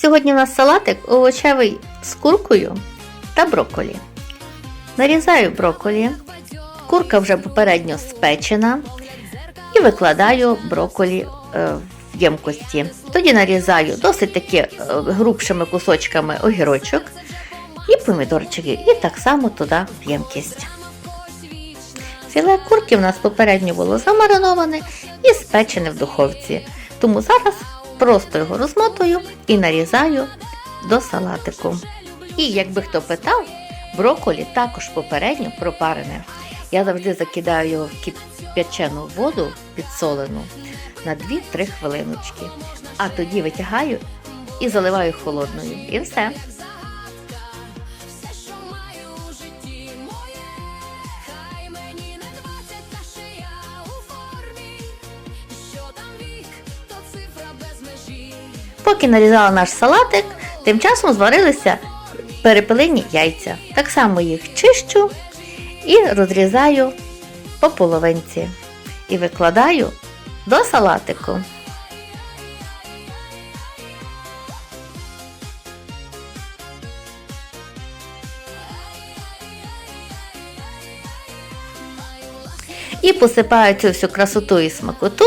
Сьогодні у нас салатик овочевий з куркою та брокколі. Нарізаю брокколі, курка вже попередньо спечена і викладаю брокколі е, в ємкості. Тоді нарізаю досить таки е, грубшими кусочками огірочок і помідорчики, і так само туди в ємкість. Філе курки в нас попередньо було замариноване і спечене в духовці. Тому зараз просто його розмотую і нарізаю до салатику. І якби хто питав, броколі також попередньо пропарене. Я завжди закидаю його в кип'ячену воду підсолену на 2-3 хвилиночки. А тоді витягаю і заливаю холодною. І все. Поки нарізала наш салатик, тим часом зварилися перепелині яйця. Так само їх чищу і розрізаю по половинці. І викладаю до салатику. І посипаю цю всю красоту і смакоту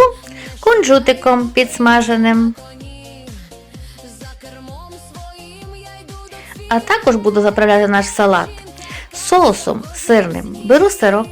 кунжутиком підсмаженим. А також буду заправляти наш салат соусом сирним. Беру сирок,